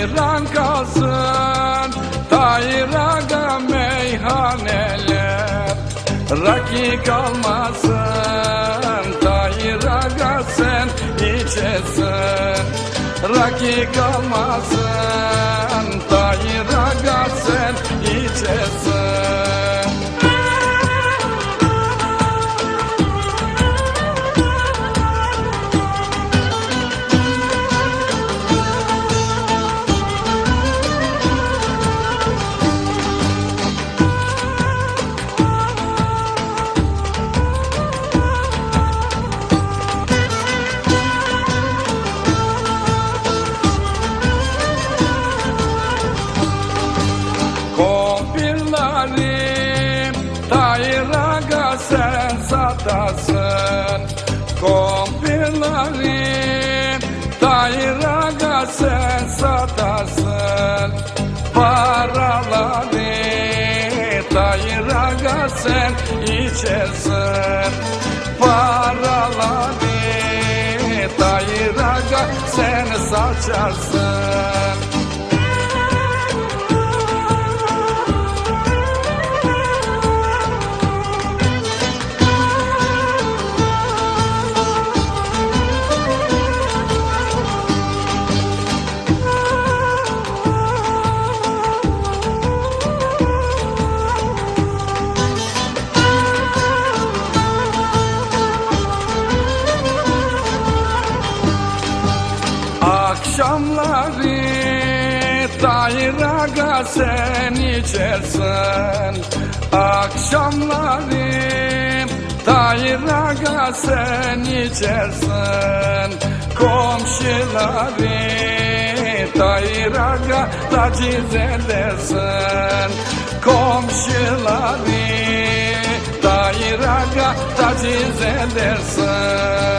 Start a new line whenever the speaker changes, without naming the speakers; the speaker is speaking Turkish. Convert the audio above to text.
Hayran kalsın Dairada meyhaneler Rakı kalmasın Dairada sen içesin Rakı kalmasın Dairada sen içesin sen satasın Kompirlerim Tahir Aga sen satasın Paraları Tahir Aga sen içersin. Paraları Tahir Aga sen saçarsın Akşamları Tahir Aga sen içersin Akşamları Tahir Aga sen içersin Komşuları Tahir Aga taciz edersin Komşuları Tahir Aga taciz edersin